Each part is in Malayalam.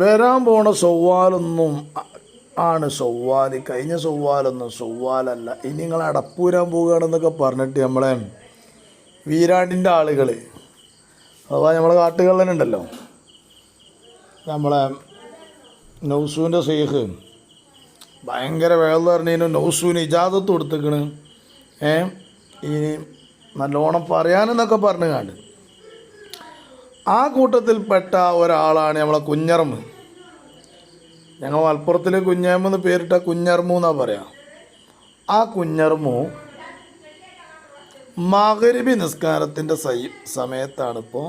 വരാൻ പോണ സൊവ്വാലൊന്നും ആണ് സൊവ്വാൽ കഴിഞ്ഞ സൊവ്വാലൊന്നും സൊവ്വാലല്ല ഇനി നിങ്ങൾ അടപ്പൂരാൻ പോവുകയാണെന്നൊക്കെ പറഞ്ഞിട്ട് നമ്മളെ വീരാണ്ടിന്റെ ആളുകൾ അഥവാ നമ്മളെ കാട്ടുകള്ളനുണ്ടല്ലോ. നമ്മളെ നൗസൂന്റെ സേഹ്. ഭയങ്കര വേള പറഞ്ഞതിന് നൗസൂന് ഇജാദത്ത് കൊടുത്തേക്കണ്. ഏ? ഇനി നല്ലോണം പറയാനെന്നൊക്കെ പറഞ്ഞു കണ്ട്. ആ കൂട്ടത്തിൽപ്പെട്ട ഒരാളാണ് നമ്മളെ കുഞ്ഞർമ്മ്. ഞങ്ങൾ മലപ്പുറത്തിൽ കുഞ്ഞേമെന്ന് പേരിട്ട കുഞ്ഞർമ്മു എന്നാ പറയാ. ആ കുഞ്ഞർമ്മു മകരിബി നിസ്കാരത്തിന്റെ സൈ സമയത്താണ് ഇപ്പോൾ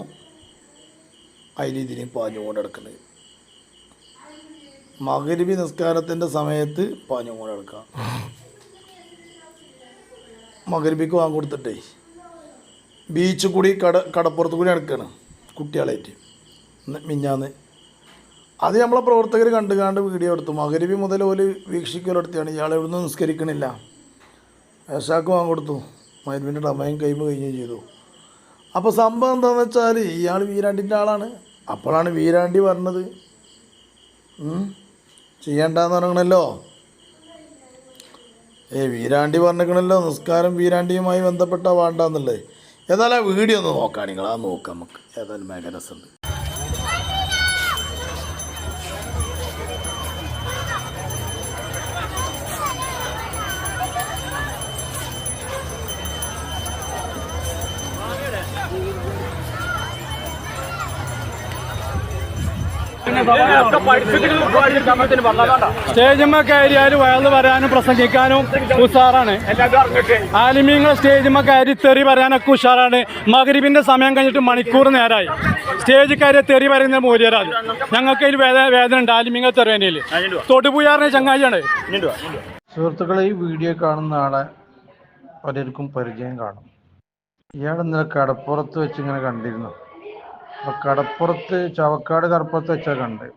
അതിലിതിനി പാഞ്ഞുകൊണ്ട് കിടക്കുന്നത് മകരിബി നിസ്കാരത്തിന്റെ സമയത്ത് പാഞ്ഞുകൊണ്ട് കിടക്കാം മകരിബിക്ക് വാങ്ങി കൊടുത്തിട്ടേ. ബീച്ച് കൂടി കട കടപ്പുറത്ത് കൂടി നടക്കുകയാണ് കുട്ടികളായിട്ട്. മിഞ്ഞാന്ന്. അത് നമ്മളെ പ്രവർത്തകർ കണ്ടു കണ്ട് വീഡിയോ എടുത്തു. മകരവി മുതൽ ഒരു വീക്ഷിക്കലെടുത്തിയാണ് ഇയാൾ എവിടുന്ന് നിസ്കരിക്കണില്ല. ഏഷാക്ക് വാങ്ങി കൊടുത്തു. മരുവിന്റെ ഡമയും കൈമ കഴിഞ്ഞു ചെയ്തു. അപ്പോൾ സംഭവം എന്താണെന്ന് വെച്ചാൽ ഇയാൾ വീരാണ്ടിന്റെ ആളാണ്. അപ്പോഴാണ് വീരാണ്ടി പറഞ്ഞത്. ചെയ്യണ്ടെന്ന് പറഞ്ഞണല്ലോ ഏ വീരാണ്ടി പറഞ്ഞിരിക്കണല്ലോ. നിസ്കാരം വീരാണ്ടിയുമായി ബന്ധപ്പെട്ട വേണ്ടെന്നുള്ളത്. ഏതായാലും ആ വീഡിയോ ഒന്ന് നോക്കാം നിങ്ങൾ ആ നോക്കാം നമുക്ക്. ഏതായാലും ഭയങ്കര രസമുണ്ട്. സ്റ്റേജിമ്മ കയറിയാൽ വയൽ വരാനും പ്രസംഗിക്കാനും ഉഷാറാണ്. ആലിമീങ്ങൾ സ്റ്റേജിമ്മ കയറി തെറി പറയാനൊക്കെ ഉഷാറാണ്. മകരിബിന്റെ സമയം കഴിഞ്ഞിട്ട് മണിക്കൂർ നേരമായി സ്റ്റേജ് കയറി തെറി പറയുന്ന മൂല്യരാണ്. ഞങ്ങൾക്ക് ഇതിൽ വേദന വേദന ഉണ്ട്. ആലിമീങ്ങൾ തെറിയനയിൽ തൊടുപുയാറിന് ചങ്ങാതിയാണ് സുഹൃത്തുക്കളെ ഈ വീഡിയോ കാണുന്ന ആളെ പലർക്കും പരിചയം കാണും. ഇയാൾ ഇന്നലെ കടപ്പുറത്ത് വെച്ച് ഇങ്ങനെ കണ്ടിരുന്നു. കടപ്പുറത്ത് ചവക്കാട് കടപ്പുറത്ത് വെച്ച കണ്ട്.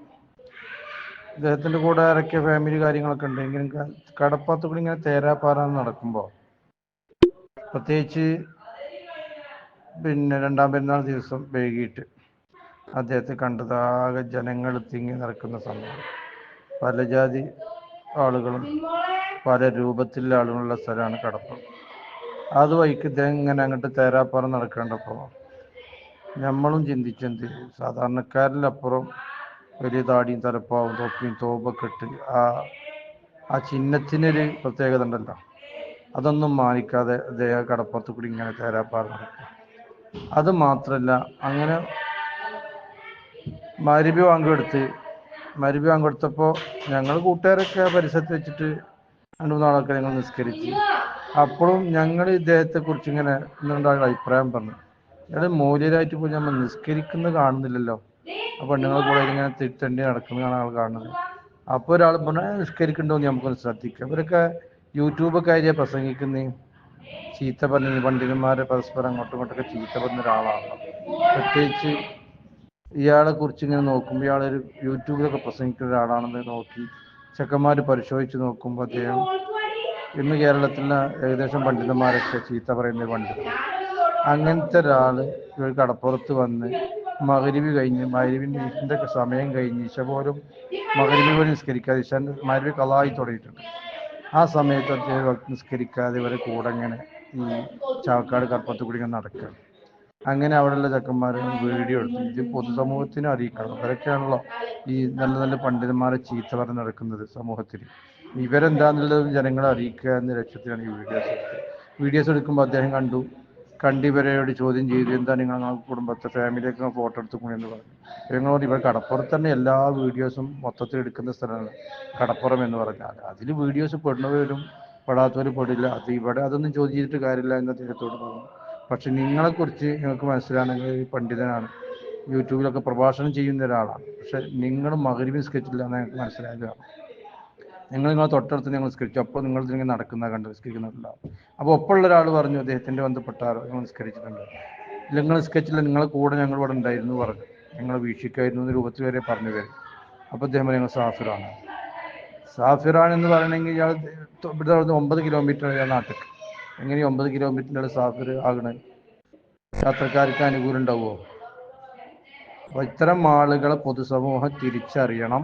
ഇദ്ദേഹത്തിന്റെ കൂടെ ആരൊക്കെ ഫാമിലി കാര്യങ്ങളൊക്കെ ഉണ്ട്. എങ്കിലും കടപ്പുറത്ത് കൂടി ഇങ്ങനെ തേരാപ്പാറ നടക്കുമ്പോൾ പ്രത്യേകിച്ച് പിന്നെ രണ്ടാം പെരുന്നാൾ ദിവസം വൈകിട്ട് അദ്ദേഹത്തെ കണ്ടതാകെ ജനങ്ങൾ തിങ്ങി നടക്കുന്ന സമയം പല ജാതി ആളുകളും പല രൂപത്തിലുള്ള ആളുകളുള്ള സ്ഥലമാണ് കടപ്പുറം. അത് വഴിക്ക് ഇദ്ദേഹം ഇങ്ങനെ അങ്ങോട്ട് തേരാപ്പാറ നടക്കേണ്ടപ്പോൾ നമ്മളും ചിന്തിച്ചെന്ത്? സാധാരണക്കാരിലപ്പുറം വലിയ താടിയും തലപ്പാവും തൊപ്പിയും തോപ്പൊക്കെ ഇട്ട് ആ ആ ചിഹ്നത്തിനൊരു പ്രത്യേകത ഉണ്ടല്ലോ. അതൊന്നും മാനിക്കാതെ അദ്ദേഹം കടപ്പുറത്ത് കൂടി ഇങ്ങനെ തേരാപ്പാറ അത് മാത്രമല്ല അങ്ങനെ മരുഭി വാങ്കെടുത്ത് മരുഭി വാങ്കെടുത്തപ്പോൾ ഞങ്ങൾ കൂട്ടുകാരൊക്കെ പരിസരത്ത് വെച്ചിട്ട് രണ്ട് മൂന്നാളൊക്കെ ഞങ്ങൾ നിസ്കരിച്ച്. അപ്പോഴും ഞങ്ങൾ ഇദ്ദേഹത്തെ കുറിച്ച് ഇങ്ങനെ ഇന്നുണ്ടാകുന്ന അഭിപ്രായം പറഞ്ഞു ഇയാൾ മൂല്യരായിട്ട് പോയി നമ്മൾ നിസ്കരിക്കുന്നത് കാണുന്നില്ലല്ലോ. ആ പെണ്ണുങ്ങളെ കൂടെ ഇങ്ങനെ തിട്ടണ്ടി നടക്കുന്നതാണ് ആൾ കാണുന്നത്. അപ്പോൾ ഒരാൾ പറഞ്ഞു "ഏ, നിസ്കരിക്കണ്ടോ എന്ന് നമുക്കൊന്ന് ശ്രദ്ധിക്കാം. ഇവരൊക്കെ യൂട്യൂബൊക്കെ ആയിട്ട് പ്രസംഗിക്കുന്ന. ചീത്ത പറഞ്ഞ പണ്ഡിതന്മാരെ പരസ്പരം അങ്ങോട്ടും ഇങ്ങോട്ടൊക്കെ ചീത്ത പറഞ്ഞ ഒരാളാണ്. പ്രത്യേകിച്ച് ഇയാളെ കുറിച്ച് ഇങ്ങനെ നോക്കുമ്പോൾ ഇയാളൊരു യൂട്യൂബിലൊക്കെ പ്രസംഗിക്കുന്ന ഒരാളാണെന്ന് നോക്കി ചെക്കന്മാർ പരിശോധിച്ച് നോക്കുമ്പോൾ അദ്ദേഹം ഇന്ന് കേരളത്തിലെ ഏകദേശം പണ്ഡിതന്മാരൊക്കെ ചീത്ത പറയുന്ന പണ്ഡിതൻ. അങ്ങനത്തെ ഒരാൾ ഒരു കടപ്പുറത്ത് വന്ന് മകരിവി കഴിഞ്ഞ് മകരിവിന്റെ ഒക്കെ സമയം കഴിഞ്ഞ് ഈശ പോലും മകരിവി പോലും നിസ്കരിക്കാതെ ഇശാന്റെ മകരിവി കളായി തുടങ്ങിയിട്ടുണ്ട്. ആ സമയത്ത് അദ്ദേഹം നിസ്കരിക്കാതെ ഇവരെ കൂടെ ഇങ്ങനെ ഈ ചാവക്കാട് കടപ്പുറത്ത് കൂടി ഇങ്ങനെ നടക്കുകയാണ്. അങ്ങനെ അവിടെയുള്ള ചക്കന്മാരെ വീഡിയോ എടുത്തു. ഇത് പൊതുസമൂഹത്തിന് അറിയിക്കണം. ഇവരൊക്കെയാണല്ലോ ഈ നല്ല നല്ല പണ്ഡിതന്മാരെ ചീത്ത പറഞ്ഞ് നടക്കുന്നത് സമൂഹത്തിൽ ഇവരെന്താന്നുള്ളത് ജനങ്ങളെ അറിയിക്കുക എന്ന ലക്ഷ്യത്തിലാണ് ഈ വീഡിയോസ് വീഡിയോസ് എടുക്കുമ്പോൾ അദ്ദേഹം കണ്ടു. കണ്ട് ഇവരോട് ചോദ്യം ചെയ്തു എന്താ നിങ്ങൾ കുടുംബത്തെ ഫാമിലിയൊക്കെ ഫോട്ടോ എടുത്തുകൊണ്ട് എന്ന് പറഞ്ഞു? ഞങ്ങളോട് ഇവർ കടപ്പുറത്ത് തന്നെ എല്ലാ വീഡിയോസും മൊത്തത്തിൽ എടുക്കുന്ന സ്ഥലമാണ് കടപ്പുറം എന്ന് പറഞ്ഞാൽ. അതിൽ വീഡിയോസ് പെടുന്നവരും പെടാത്തവർ പെടില്ല. അത് ഇവിടെ അതൊന്നും ചോദ്യം ചെയ്തിട്ട് കാര്യമില്ല എന്ന് അദ്ദേഹത്തോട് പറഞ്ഞു പക്ഷെ നിങ്ങളെക്കുറിച്ച് നിങ്ങൾക്ക് മനസ്സിലാണെങ്കിൽ പണ്ഡിതനാണ് യൂട്യൂബിലൊക്കെ പ്രഭാഷണം ചെയ്യുന്ന ഒരാളാണ്. പക്ഷെ നിങ്ങൾ മകരിബി സ്കെച്ചില്ല എന്ന് ഞങ്ങൾക്ക് മനസ്സിലായതാണ് നിങ്ങൾ നിങ്ങളെ തൊട്ടടുത്ത് ഞങ്ങൾ നിസ്കരിച്ചു. അപ്പോൾ നിങ്ങൾ ഇതിങ്ങനെ നടക്കുന്ന കണ്ട് നിസ്കരിക്കുന്നുണ്ടാവും അപ്പോൾ ഒപ്പമുള്ള ഒരാൾ പറഞ്ഞു അദ്ദേഹത്തിന്റെ ബന്ധപ്പെട്ട ആരോ ഞങ്ങൾ നിസ്കരിച്ചിട്ടുണ്ട്. ഇല്ല നിങ്ങൾ നിസ്കരിച്ചില്ല. നിങ്ങളെ കൂടെ ഞങ്ങൾ ഇവിടെ ഉണ്ടായിരുന്നു പറഞ്ഞു. ഞങ്ങൾ വീക്ഷിക്കായിരുന്നു എന്ന രൂപത്തിൽ വരെ പറഞ്ഞു വരും അപ്പോൾ അദ്ദേഹം ഞങ്ങൾ സാഫിറാണ്. സാഫിറാൻ എന്ന് പറയണമെങ്കിൽ ഇയാൾ ഇവിടെ ഒമ്പത് കിലോമീറ്റർ ഇയാൾ നാട്ടിൽ. എങ്ങനെ ഒമ്പത് കിലോമീറ്ററിന്റെ സാഫിർ ആകണേ? യാത്രക്കാർക്ക് അനുകൂലം ഉണ്ടാവുമോ? അപ്പോൾ ഇത്തരം ആളുകളെ പൊതുസമൂഹം തിരിച്ചറിയണം.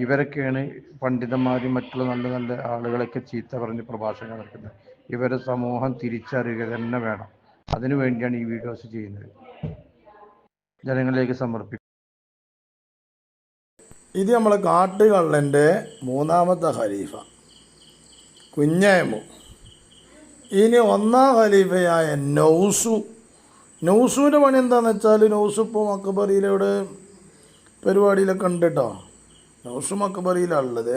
ഇവരൊക്കെയാണ് പണ്ഡിതന്മാരും മറ്റുള്ള നല്ല നല്ല ആളുകളൊക്കെ ചീത്ത പറഞ്ഞ് പ്രഭാഷണം നടക്കുന്നത് ഇവരെ സമൂഹം തിരിച്ചറിയുക തന്നെ വേണം. അതിനു വേണ്ടിയാണ് ഈ വീഡിയോസ് ചെയ്യുന്നത്. ജനങ്ങളിലേക്ക് സമർപ്പിക്കുക ഇത് നമ്മൾ കാട്ടുകള്ളന്റെ മൂന്നാമത്തെ ഖലീഫ. കുഞ്ഞയമു. ഇനി ഒന്നാം ഖലീഫയായ നൗസു. നൗസുവിന്റെ പണി എന്താണെന്ന് വെച്ചാൽ നൗസു ഇപ്പോൾ മക്കബറിയിലൂടെ പരിപാടിയിലൊക്കെ ഉണ്ട് കേട്ടോ നൗസു മക്കബറിയിലാണ് ഉള്ളത്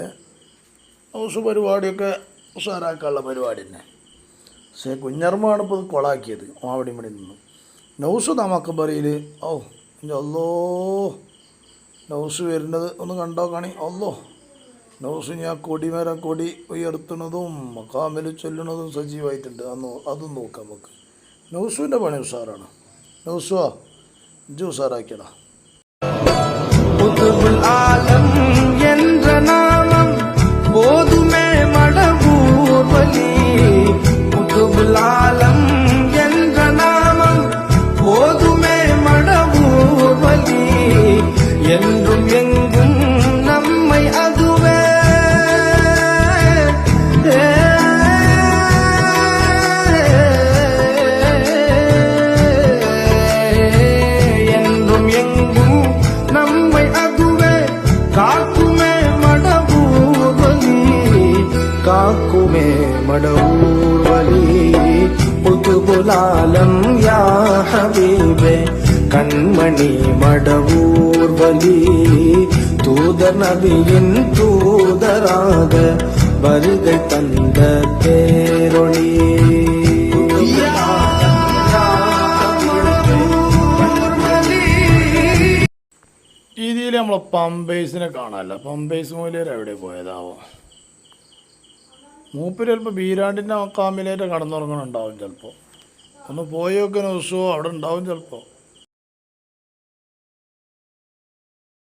നൗസു പരിപാടിയൊക്കെ ഉഷാറാക്കാനുള്ള പരിപാടി തന്നെ. പക്ഷേ കുഞ്ഞർമ്മയാണ് ഇപ്പോൾ കൊളാക്കിയത്. അവിടെ ഇവിടെ നിന്ന്. നൗസു താ മക്കബറിയിൽ ഓ എന്റെ അല്ലോ നൗസ് വരുന്നത് ഒന്ന് കണ്ടോ കാണി? അല്ലോ നൗസ് ഞാൻ കൊടിമേര കൊടി ഉയർത്തുന്നതും മക്കാമിൽ ചൊല്ലുന്നതും സജീവമായിട്ടുണ്ട് അന്ന് അതും നോക്കാം നമുക്ക്. നൗസുവിന്റെ പണി ഉഷാറാണ് നൗസുവാ ജ്യൂസാറാക്കിയടാ ഉഷാറാക്കിയടാ otra. காக்குமே மடவூர்வலி புதுபுலாலம் யா ஹபீபே கண்மணி மடவூர்வலி தூதர் நபியின் தூதராக வருகை தந்த தேரொளி രീതിയിൽ നമ്മൾ പമ്പേഴ്സിനെ കാണാമല്ലോ പമ്പേഴ്സ് മൂലർ എവിടെ പോയതാവോ മൂപ്പര് ചിലപ്പോൾ ബീരാണ്ടിന്റെ മക്കാമിലേറ്റ് കടന്നുറങ്ങണുണ്ടാവും ചിലപ്പോൾ. ഒന്ന് പോയി പോയൊക്കെ ദിവസവും അവിടെ ഉണ്ടാവും ചിലപ്പോൾ.